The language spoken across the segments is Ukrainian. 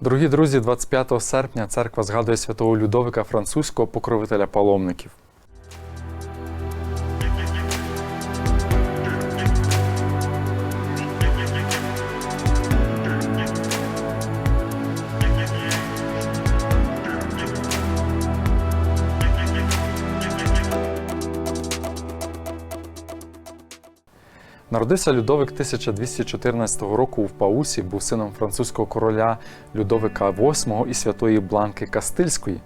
Дорогі друзі, 25 серпня церква згадує святого Людовика Французького, покровителя паломників. Народився Людовик 1214 року в Паусі, був сином французького короля Людовика VIII і святої Бланки Кастильської.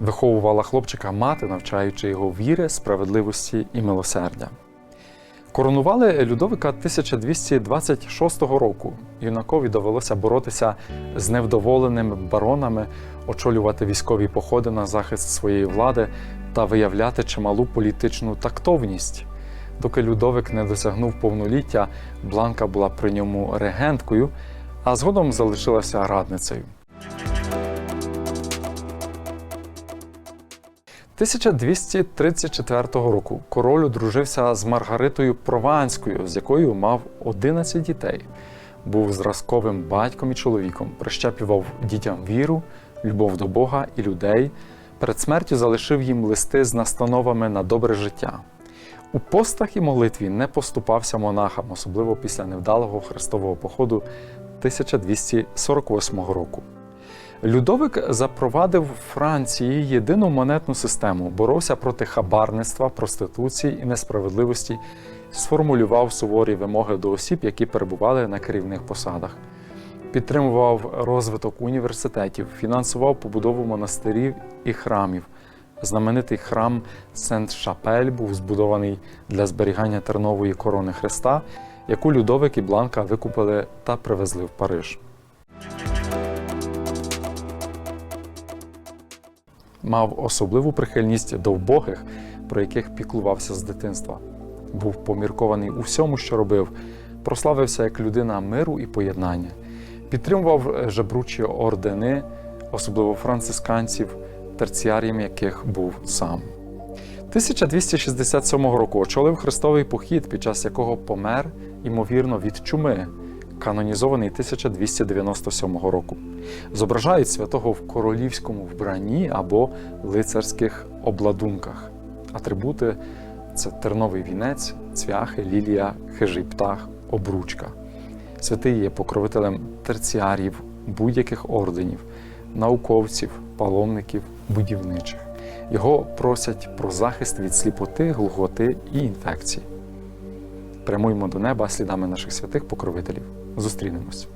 Виховувала хлопчика мати, навчаючи його віри, справедливості і милосердя. Коронували Людовика 1226 року. Юнакові довелося боротися з невдоволеними баронами, очолювати військові походи на захист своєї влади та виявляти чималу політичну тактовність. Доки Людовик не досягнув повноліття, Бланка була при ньому регенткою, а згодом залишилася радницею. 1234 року король одружився з Маргаритою Прованською, з якою мав 11 дітей. Був зразковим батьком і чоловіком, прищеплював дітям віру, любов до Бога і людей. Перед смертю залишив їм листи з настановами на добре життя. У постах і молитві не поступався монахам, особливо після невдалого хрестового походу 1248 року. Людовик запровадив в Франції єдину монетну систему, боровся проти хабарництва, проституції і несправедливості, сформулював суворі вимоги до осіб, які перебували на керівних посадах, підтримував розвиток університетів, фінансував побудову монастирів і храмів. Знаменитий храм Сент-Шапель був збудований для зберігання тернової корони Христа, яку Людовик і Бланка викупили та привезли в Париж. Мав особливу прихильність до вбогих, про яких піклувався з дитинства. Був поміркований у всьому, що робив, прославився як людина миру і поєднання, підтримував жебручі ордени, особливо францисканців, терціарієм яких був сам. 1267 року очолив хрестовий похід, під час якого помер, ймовірно, від чуми, канонізований 1297 року. Зображають святого в королівському вбранні або лицарських обладунках. Атрибути це терновий вінець, цвяхи, лілія, хижий птах, обручка. Святий є покровителем терціарів, будь-яких орденів, науковців, паломників, будівничих. Його просять про захист від сліпоти, глухоти і інфекцій. Прямуємо до неба слідами наших святих покровителів. Зустрінемось.